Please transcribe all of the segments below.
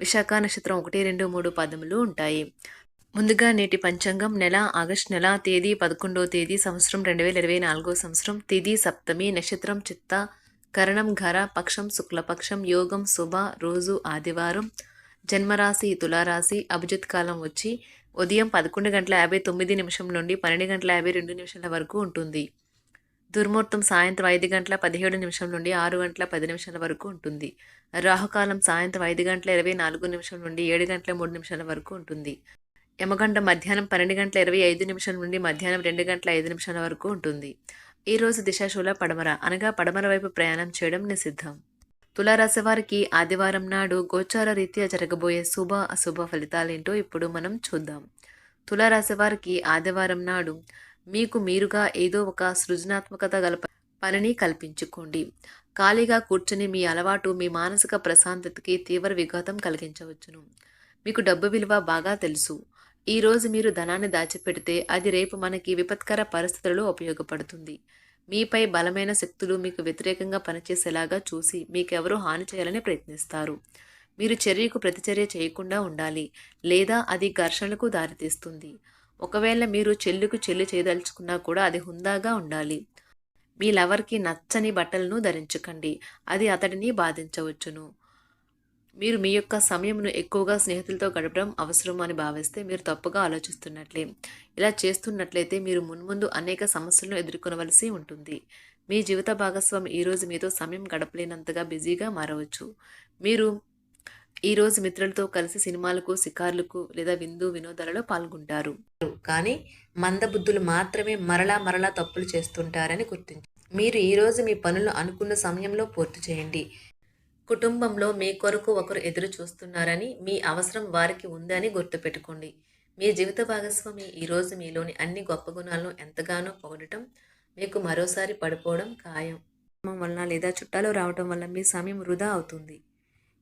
విశాఖ నక్షత్రం ఒకటి రెండు మూడు పదములు ఉంటాయి. ముందుగా నేటి పంచాంగం నెల ఆగస్ట్ నెల తేదీ పదకొండవ తేదీ సంవత్సరం రెండు వేల ఇరవై నాలుగో సంవత్సరం తేదీ సప్తమి నక్షత్రం చిత్త కరణం ఘర పక్షం శుక్లపక్షం యోగం శుభ రోజు ఆదివారం జన్మరాశి తులారాశి అభిజిత్ కాలం వచ్చి ఉదయం పదకొండు గంటల యాభై తొమ్మిది నిమిషం నుండి పన్నెండు గంటల యాభై రెండు నిమిషాల వరకు ఉంటుంది. దుర్ముహూర్తం సాయంత్రం ఐదు గంటల పదిహేడు నిమిషం నుండి ఆరు గంటల పది నిమిషాల వరకు ఉంటుంది. రాహుకాలం సాయంత్రం ఐదు గంటల ఇరవై నాలుగు నిమిషం నుండి ఏడు గంటల మూడు నిమిషాల వరకు ఉంటుంది. యమగంట మధ్యాహ్నం పన్నెండు గంటల ఇరవై ఐదు నిమిషం నుండి మధ్యాహ్నం రెండు గంటల ఐదు నిమిషాల వరకు ఉంటుంది. ఈ రోజు దిశాశూల పడమర అనగా పడమర వైపు ప్రయాణం చేయడం నిషిద్ధం. తులారాశి వారికి ఆదివారం నాడు గోచార రీత్యా జరగబోయే శుభ అశుభ ఫలితాలేంటో ఇప్పుడు మనం చూద్దాం. తులారాశి వారికి ఆదివారం నాడు మీకు మీరుగా ఏదో ఒక సృజనాత్మకత గల పనిని కల్పించుకోండి. ఖాళీగా కూర్చుని మీ అలవాటు మీ మానసిక ప్రశాంతతకి తీవ్ర విఘాతం కలిగించవచ్చును. మీకు డబ్బు విలువ బాగా తెలుసు. ఈరోజు మీరు ధనాన్ని దాచిపెడితే అది రేపు మనకి విపత్కర పరిస్థితులలో ఉపయోగపడుతుంది. మీపై బలమైన శక్తులు మీకు వ్యతిరేకంగా పనిచేసేలాగా చూసి మీకెవరూ హాని చేయాలని ప్రయత్నిస్తారు. మీరు చర్యకు ప్రతిచర్య చేయకుండా ఉండాలి లేదా అది ఘర్షణలకు దారితీస్తుంది. ఒకవేళ మీరు చెల్లుకు చెల్లి చేయదలుచుకున్నా కూడా అది హుందాగా ఉండాలి. మీ లవర్కి నచ్చని బట్టలను ధరించకండి. అది అతడిని బాధించవచ్చును. మీరు మీ యొక్క సమయంను ఎక్కువగా స్నేహితులతో గడపడం అవసరం అని భావిస్తే మీరు తప్పుగా ఆలోచిస్తున్నట్లే. ఇలా చేస్తున్నట్లయితే మీరు మున్ముందు అనేక సమస్యలను ఎదుర్కొనవలసి ఉంటుంది. మీ జీవిత భాగస్వామి ఈరోజు మీతో సమయం గడపలేనంతగా బిజీగా మారవచ్చు. మీరు ఈరోజు మిత్రులతో కలిసి సినిమాలకు షికార్లకు లేదా విందు వినోదాలలో పాల్గొంటారు. కానీ మందబుద్ధులు మాత్రమే మరలా మరలా తప్పులు చేస్తుంటారని గుర్తించి మీరు ఈరోజు మీ పనులు అనుకున్న సమయంలో పూర్తి చేయండి. కుటుంబంలో మీ కొరకు ఒకరు ఎదురు చూస్తున్నారని మీ అవసరం వారికి ఉందని గుర్తుపెట్టుకోండి. మీ జీవిత భాగస్వామి ఈరోజు మీలోని అన్ని గొప్ప గుణాలను ఎంతగానో పొగడటం మీకు మరోసారి పడిపోవడం ఖాయం. వలన లేదా చుట్టాలు రావటం వల్ల మీ సమయం వృధా అవుతుంది.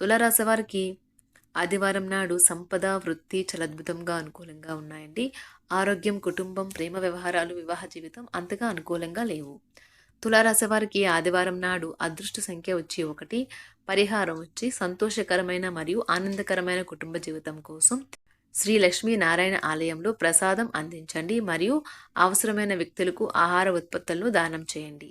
తులారాశి వారికి ఆదివారం నాడు సంపద వృత్తి చాలా అద్భుతంగా అనుకూలంగా ఉన్నాయండి. ఆరోగ్యం కుటుంబం ప్రేమ వ్యవహారాలు వివాహ జీవితం అంతగా అనుకూలంగా లేవు. తులారాశి వారికి ఆదివారం నాడు అదృష్ట సంఖ్య వచ్చి ఒకటి పరిహారం వచ్చి సంతోషకరమైన మరియు ఆనందకరమైన కుటుంబ జీవితం కోసం శ్రీ లక్ష్మీ నారాయణ ఆలయంలో ప్రసాదం అందించండి మరియు అవసరమైన వ్యక్తులకు ఆహార ఉత్పత్తులను దానం చేయండి.